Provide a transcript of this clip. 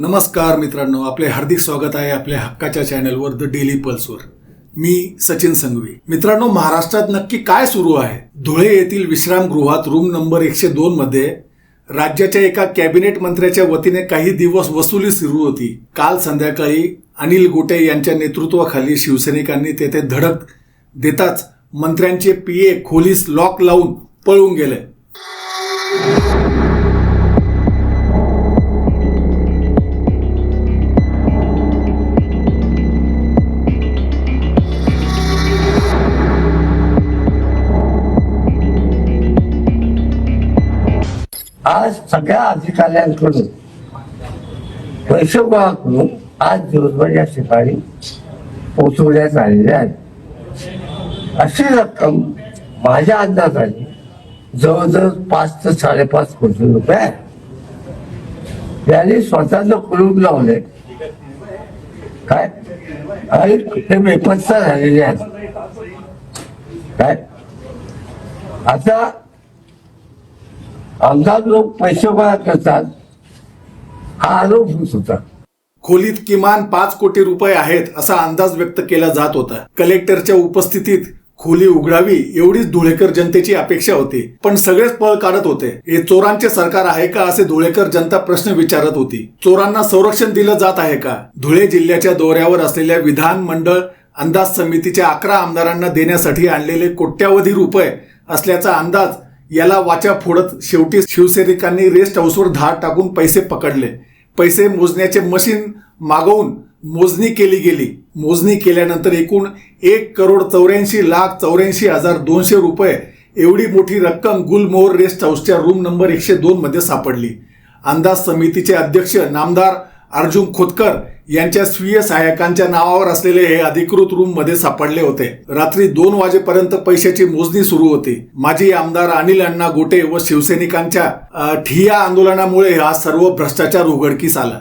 नमस्कार मित्रांनो आपले हार्दिक स्वागत आहे आपल्या हक्काच्या चॅनलवर द डेली पल्सवर मी सचिन संघवी मित्रांनो महाराष्ट्रात नक्की काय सुरू आहे? धुळे येथील विश्रामगृहात रूम नंबर एकशे दोन मध्ये राज्याच्या एका कॅबिनेट मंत्र्याच्या वतीने काही दिवस वसुली सुरू होती. काल संध्याकाळी अनिल गोटे यांच्या नेतृत्वाखाली शिवसैनिकांनी तेथे धडक देताच मंत्र्यांचे पीए खोलीस लॉक लावून पळून गेले. आज सगळ्या अधिकाऱ्यांकडून पैसे गोळा करून आज दिवसभर या ठिकाणी पोचवण्यात आलेले आहेत. अशी रक्कम माझ्या अंदाजाने जवळजवळ पाच ते साडेपाच कोटी रुपये आहे. स्वतःच स्वतःचं कुलूप लावले काय? आणि ते बेपत्ता झालेले आहेत. काय? आता आमदार लोक पैसे गोळा करतात हा आरोप होत होता. खोलीत किमान पाच कोटी रुपये आहेत असा अंदाज व्यक्त केला जात होता. कलेक्टरच्या उपस्थितीत खोली उघडावी एवढीच धुळेकर जनतेची अपेक्षा होती. पण सगळेच पळ काढत होते. हे चोरांचे सरकार आहे का असे धुळेकर जनता प्रश्न विचारत होती. चोरांना संरक्षण दिलं जात आहे का? धुळे जिल्ह्याच्या दौऱ्यावर असलेल्या विधान मंडळ अंदाज समितीच्या अकरा आमदारांना देण्यासाठी आणलेले कोट्यावधी रुपये असल्याचा अंदाज याला वाचा फोडत शेवटी शिवसैनिकांनी रेस्ट हाऊसवर धाड टाकून पैसे पकडले. पैसे मोजण्याचे मशीन मागवून मोजणी केली गेली. मोजणी केल्यानंतर एकूण एक करोड चौऱ्याऐंशी लाख चौऱ्याऐंशी हजार दोनशे रुपये एवढी मोठी रक्कम गुलमोहर रेस्ट हाऊसच्या रूम नंबर एकशे दोनमध्ये सापडली. अंदाज समितीचे अध्यक्ष नामदार अर्जुन खोतकर यांच्या स्वीय सहाय्यकांच्या नावावर असलेले हे अधिकृत रूममध्ये सापडले होते. रात्री दोन वाजेपर्यंत पैशाची मोजणी सुरू होती. माजी आमदार अनिल अण्णा गोटे व शिवसैनिकांच्या ठिया आंदोलनामुळे हा सर्व भ्रष्टाचार उघडकीस आला.